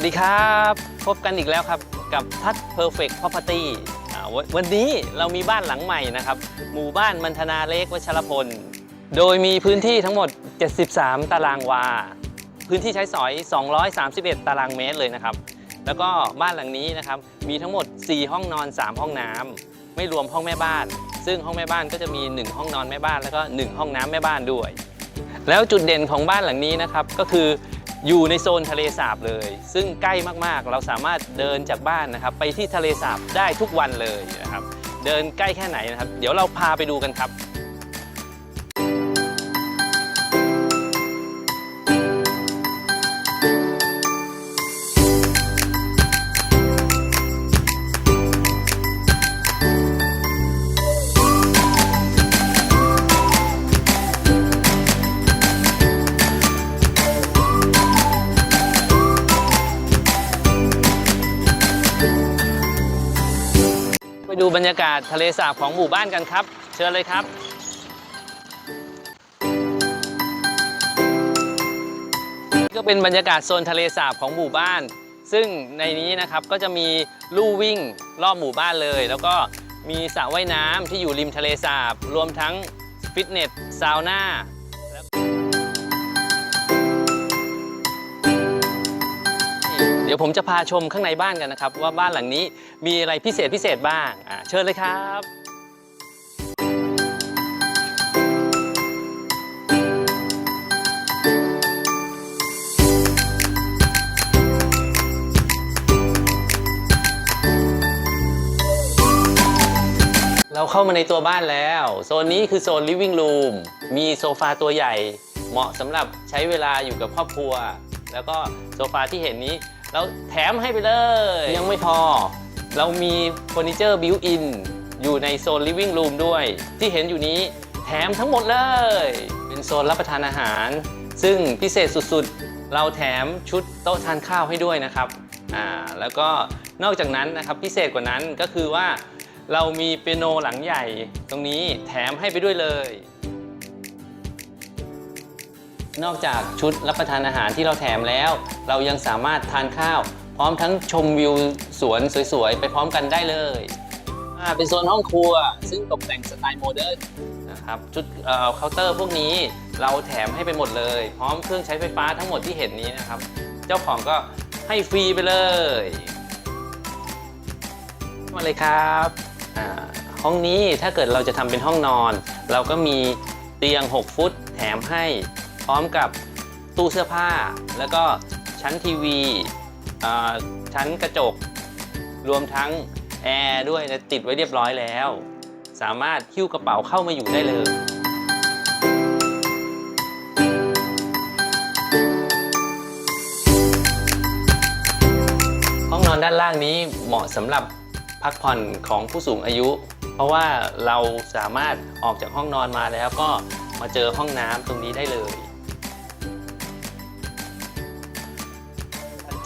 วัสดีครับ พบกันอีกแล้วครับกับทัศ Perfect Property อ่าวันวันนี้เรามีบ้านหลังใหม่นะครับ หมู่บ้านมันธนาเล็กวชรพล โดยมีพื้นที่ทั้งหมด 73 ตารางวา พื้นที่ใช้สอย 231 ตารางเมตรเลยนะครับ แล้วก็บ้านหลังนี้นะครับ มีทั้งหมด 4 ห้องนอน 3 ห้องน้ำไม่รวมห้องแม่บ้าน ซึ่งห้องแม่บ้านก็จะมี 1 ห้องนอนแม่บ้านแล้วก็ 1 ห้องน้ำแม่บ้านด้วย แล้วจุดเด่นของบ้านหลังนี้นะครับก็คือ อยู่ในโซนทะเลสาบเลย ซึ่งใกล้มากๆ เราสามารถเดินจากบ้านนะครับ ไปที่ทะเลสาบได้ทุกวันเลยนะครับ เดินใกล้แค่ไหนนะครับ เดี๋ยวเราพาไปดูกันครับ ดูบรรยากาศทะเลสาบของหมู่บ้านกันครับ เชิญเลยครับก็เป็นบรรยากาศโซนทะเลสาบของหมู่บ้าน ซึ่งในนี้นะครับก็จะมีลู่วิ่งรอบหมู่บ้านเลย แล้วก็มีสระว่ายน้ำที่อยู่ริมทะเลสาบ รวมทั้งฟิตเนสซาวน่า ดี๋ยวผมจะพาชมข้างในบ้านกันนะครับ ว่าบ้านหลังนี้มีอะไรพิเศษพิเศษบ้างอ่าเชิญเลยครับเราเข้ามาในตัวบ้านแล้ว โซนนี้คือโซน living room มีโซฟาตัวใหญ่ เหมาะสำหรับใช้เวลาอยู่กับครอบครัว แล้วก็โซฟาที่เห็นนี้ เราแถมให้ไปเลย ยังไม่พอ เรามีเฟอร์นิเจอร์บิวอินอยู่ในโซน living room ด้วย ที่เห็นอยู่นี้แถมทั้งหมดเลย เป็นโซนรับประทานอาหาร ซึ่งพิเศษสุดๆ เราแถมชุดโต๊ะทานข้าวให้ด้วยนะครับอ่าแล้วก็นอกจากนั้นนะครับพิเศษกว่านั้นก็คือว่าเรามีเปียโนหลังใหญ่ตรงนี้แถมให้ไปด้วยเลย นอกจากชุดรับประทานอาหารที่เราแถมแล้ว เรายังสามารถทานข้าว พร้อมทั้งชมวิวสวนสวยๆ ไปพร้อมกันได้เลยอ่าเป็นโซนห้องครัว ซึ่งตกแต่งสไตล์โมเดิร์นนะครับชุดเอ่อเคาน์เตอร์พวกนี้เราแถมให้ไปหมดเลย พร้อมเครื่องใช้ไฟฟ้าทั้งหมดที่เห็นนี้นะครับ เจ้าของก็ให้ฟรีไปเลย มาเลยครับห้องนี้ถ้าเกิดเราจะทำเป็นห้องนอน เราก็มีเตียง 6 ฟุตแถมให้ ร้อมกับตู้เสื้อผ้า แล้วก็ชั้นทีวีอ่าชั้นกระจก รวมทั้งแอร์ด้วยนะติดไว้เรียบร้อยแล้ว สามารถหิ้วกระเป๋าเข้ามาอยู่ได้เลยห้องนอนด้านล่างนี้เหมาะสำหรับพักผ่อนของผู้สูงอายุ เพราะว่าเราสามารถออกจากห้องนอนมาแล้วก็มาเจอห้องน้ำตรงนี้ได้เลย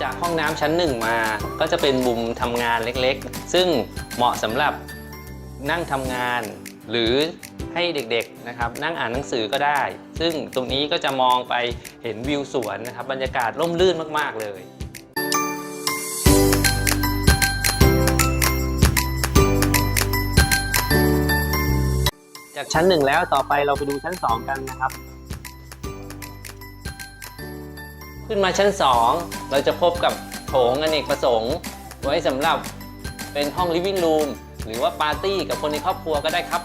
จากห้องน้ำชั้นหนึ่งมา ก็จะเป็นมุมทำงานเล็กๆ ซึ่งเหมาะสำหรับนั่งทำงาน หรือให้เด็กๆนะครับนั่งอ่านหนังสือก็ได้ ซึ่งตรงนี้ก็จะมองไปเห็นวิวสวนนะครับบรรยากาศร่มรื่นมากๆเลยจากชั้นหนึ่งแล้วต่อไปเราไปดูชั้น 2 กันนะครับ ขึ้นมาชั้น 2 เราจะพบกับโถงอเนกประสงค์ ไว้สำหรับเป็นห้อง living room หรือว่าปาร์ตี้กับคนในครอบครัวก็ได้ครับ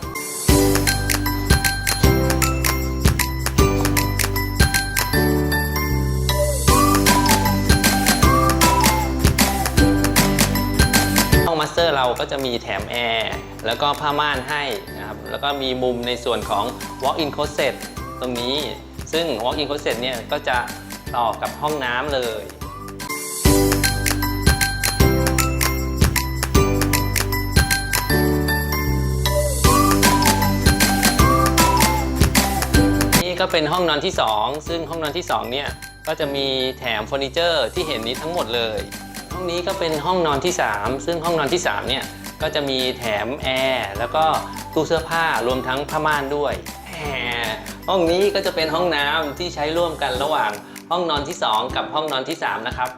ห้องมาสเตอร์เราก็จะมีแถมแอร์แล้วก็ผ้าม่านให้นะครับ แล้วก็มีมุมในส่วนของ walk-in closet ตรงนี้ ซึ่ง walk-in closet เนี่ยก็จะ ต่อกับห้องน้ำเลย นี่ก็เป็นห้องนอนที่ 2 ซึ่งห้องนอนที่ 2 เนี่ย ก็จะมีแถมเฟอร์นิเจอร์ที่เห็นนี้ทั้งหมดเลย ห้องนี้ก็เป็นห้องนอนที่ 3 ซึ่งห้องนอนที่ 3 เนี่ย ก็จะมีแถมแอร์แล้วก็ตู้เสื้อผ้ารวมทั้งผ้าม่านด้วยหมห้องนี้ก็จะเป็นห้องน้ำที่ใช้ร่วมกันระหว่าง ห้องนอนที่ 2 กับห้องนอนที่ 3 นะครับ